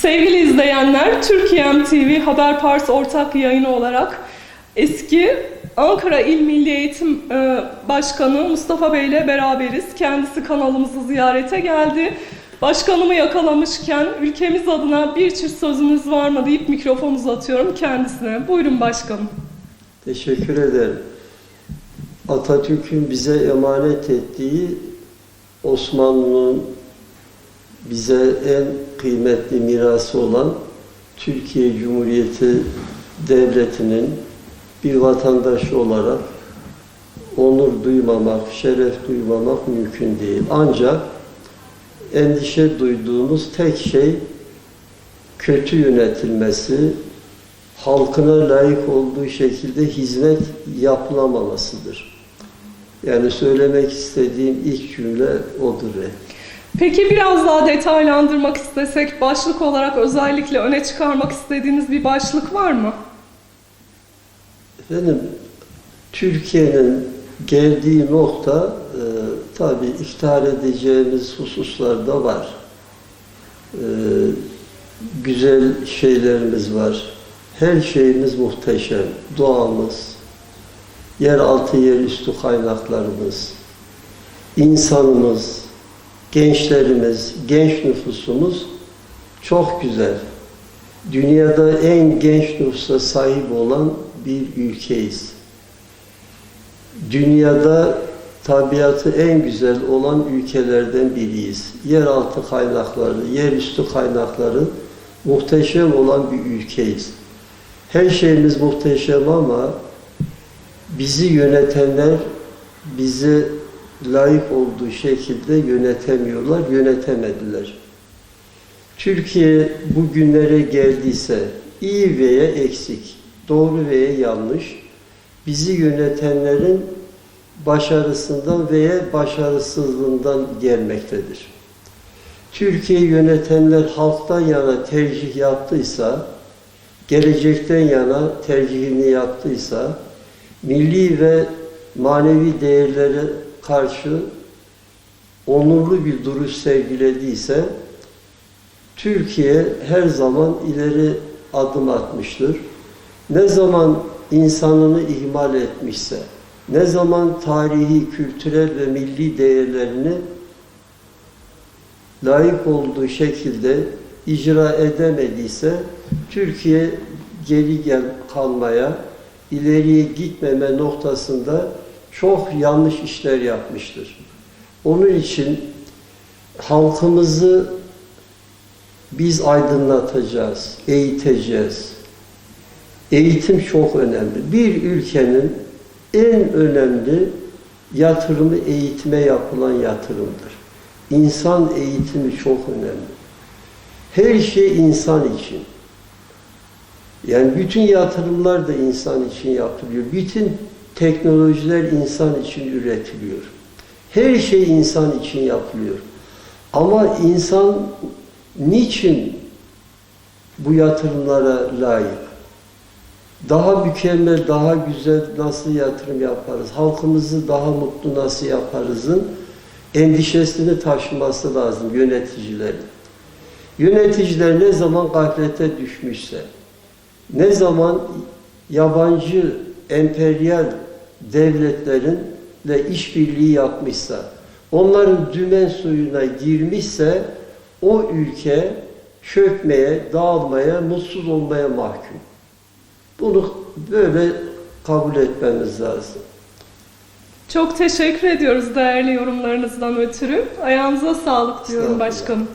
Sevgili izleyenler, Türkiye TV Haber Partisi ortak yayını olarak eski Ankara İl Milli Eğitim e, Başkanı Mustafa Bey ile beraberiz. Kendisi kanalımızı ziyarete geldi. Başkanımı yakalamışken ülkemiz adına bir çift sözünüz var mı deyip mikrofonu uzatıyorum kendisine. Buyurun başkanım. Teşekkür ederim. Atatürk'ün bize emanet ettiği Osmanlı'nın bize en kıymetli mirası olan Türkiye Cumhuriyeti Devleti'nin bir vatandaşı olarak onur duymamak, şeref duymamak mümkün değil. Ancak endişe duyduğumuz tek şey kötü yönetilmesi, halkına layık olduğu şekilde hizmet yapılamamasıdır. Yani söylemek istediğim ilk cümle odur. Peki biraz daha detaylandırmak istesek başlık olarak özellikle öne çıkarmak istediğiniz bir başlık var mı? Efendim, Türkiye'nin geldiği nokta e, tabii iftihar edeceğimiz hususlar da var. E, güzel şeylerimiz var. Her şeyimiz muhteşem. Doğamız, yeraltı yerüstü kaynaklarımız, insanımız, gençlerimiz, genç nüfusumuz çok güzel. Dünyada en genç nüfusa sahip olan bir ülkeyiz. Dünyada tabiatı en güzel olan ülkelerden biriyiz. Yeraltı kaynakları, yerüstü kaynakları muhteşem olan bir ülkeyiz. Her şeyimiz muhteşem ama bizi yönetenler bizi layık olduğu şekilde yönetemiyorlar, yönetemediler. Türkiye bugünlere geldiyse iyi veya eksik, doğru veya yanlış bizi yönetenlerin başarısından veya başarısızlığından gelmektedir. Türkiye yönetenler halktan yana tercih yaptıysa, gelecekten yana tercihini yaptıysa, milli ve manevi değerlere karşı onurlu bir duruş sergilediyse, Türkiye her zaman ileri adım atmıştır. Ne zaman insanını ihmal etmişse, ne zaman tarihi, kültürel ve milli değerlerini layık olduğu şekilde icra edemediyse, Türkiye geri gel kalmaya, ileriye gitmeme noktasında çok yanlış işler yapmıştır. Onun için halkımızı biz aydınlatacağız, eğiteceğiz. Eğitim çok önemli. Bir ülkenin en önemli yatırımı eğitime yapılan yatırımdır. İnsan eğitimi çok önemli. Her şey insan için. Yani bütün yatırımlar da insan için yapılıyor. Bütün teknolojiler insan için üretiliyor. Her şey insan için yapılıyor. Ama insan niçin bu yatırımlara layık? Daha mükemmel, daha güzel nasıl yatırım yaparız? Halkımızı daha mutlu nasıl yaparızın endişesini taşıması lazım yöneticilerin. Yöneticiler ne zaman gaflete düşmüşse, ne zaman yabancı emperyal devletlerinle işbirliği yapmışsa, onların dümen suyuna girmişse o ülke çökmeye, dağılmaya, mutsuz olmaya mahkum. Bunu böyle kabul etmemiz lazım. Çok teşekkür ediyoruz değerli yorumlarınızdan ötürü. Ayağınıza sağlık diyorum başkanım.